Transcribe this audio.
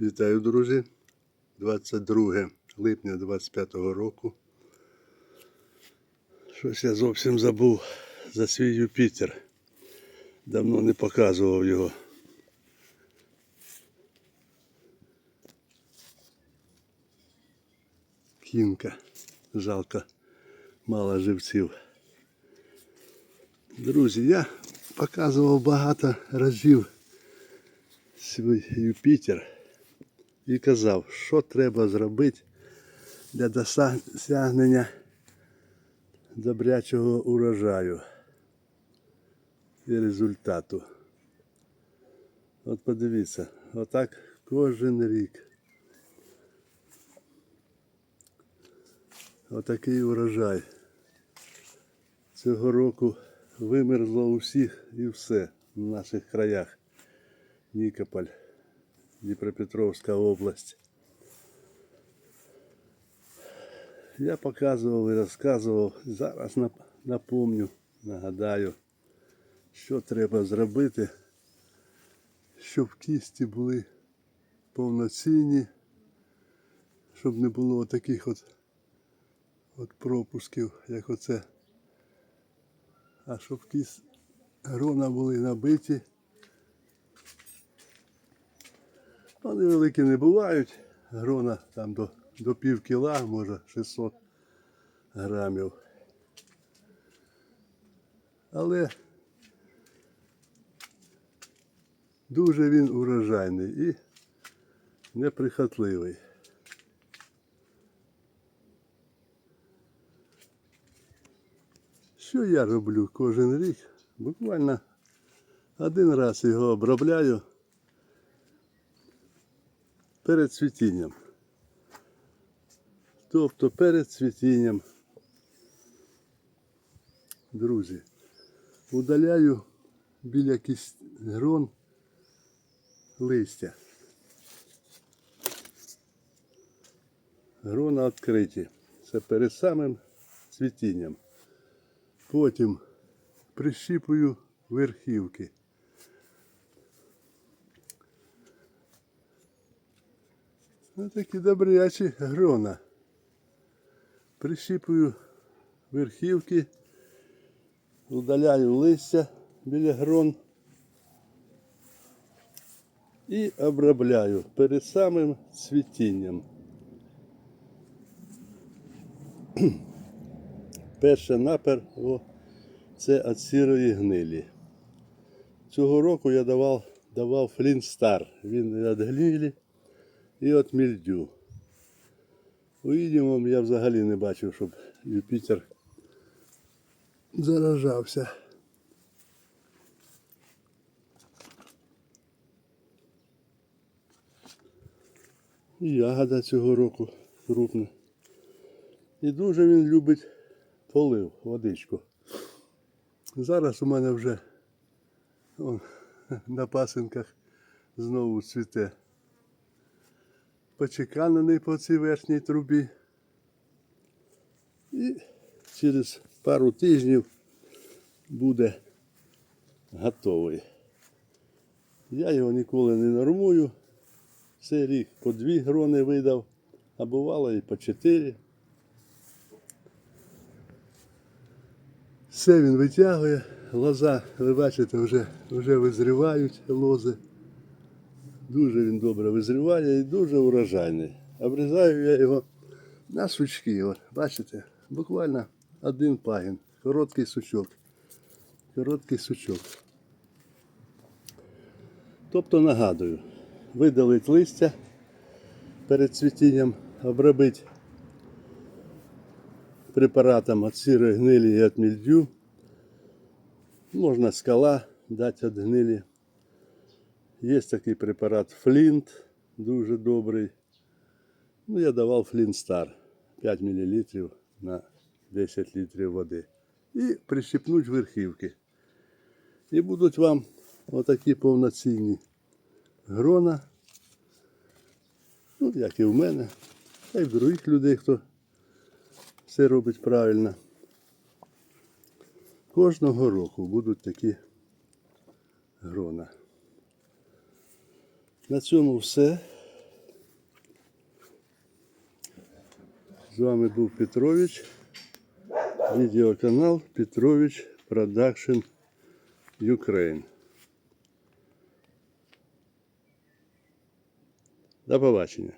Вітаю, друзі. 22 липня 25 року. Щось я зовсім забув за свій Юпітер. Давно не показував його. Кінка. Жалко, мало живців. Друзі, я показував багато разів свій Юпітер і казав, що треба зробити для досягнення добрячого урожаю і результату. От подивіться, отак кожен рік. Отакий урожай. Цього року вимерло у всіх і все в наших краях. Нікополь, Дніпропетровська область. Я показував і розказував. Зараз напомню, нагадаю, що треба зробити, щоб кісті були повноцінні, щоб не було таких от, от пропусків, як оце. А щоб кість грона були набиті. Вони великі не бувають. Грона там до, до пів кіла, може 600 грамів. Але дуже він урожайний і неприхотливий. Що я роблю кожен рік? Буквально один раз його обробляю перед цвітінням. Тобто перед цвітінням, друзі, удаляю біля кіс- грон листя. Грона відкриті. Це перед самим цвітінням. Потім прищіпую верхівки. Ось такі добрячі грона. Прищіпую верхівки, удаляю листя біля грон і обробляю перед самим цвітінням. Перше напер це від сірої гнилі. Цього року я давав, давав флінстар. Він від гнилі і від мільдю. У відімому я взагалі не бачив, щоб Юпітер заражався. І ягода цього року крупна. І дуже він любить полив, водичку. Зараз у мене вже он, на пасинках знову цвіте почеканений по цій верхній трубі. І через пару тижнів буде готовий. Я його ніколи не нормую. Цей рік по дві грони видав, а бувало і по чотири. Все він витягує, лоза, ви бачите, вже, вже визрівають лози. Дуже він добре визріває і дуже урожайний. Обрізаю я його на сучки. От, бачите, буквально один пагін. Короткий сучок. Короткий сучок. Тобто нагадую, видалить листя перед цвітінням, обробити препаратом від сірої гнилі і від мільдю. Можна скала дати від гнилі. Є такий препарат Флінт, дуже добрий. Ну, я давав Флінт Стар 5 мл на 10 літрів води. І прищипнуть верхівки. І будуть вам отакі повноцінні грона. Ну, як і в мене, та й в других людей, хто все робить правильно. Кожного року будуть такі грона. На цьому все. З вами був Петрович, відеоканал Петрович Продакшн Ukraine. До побачення.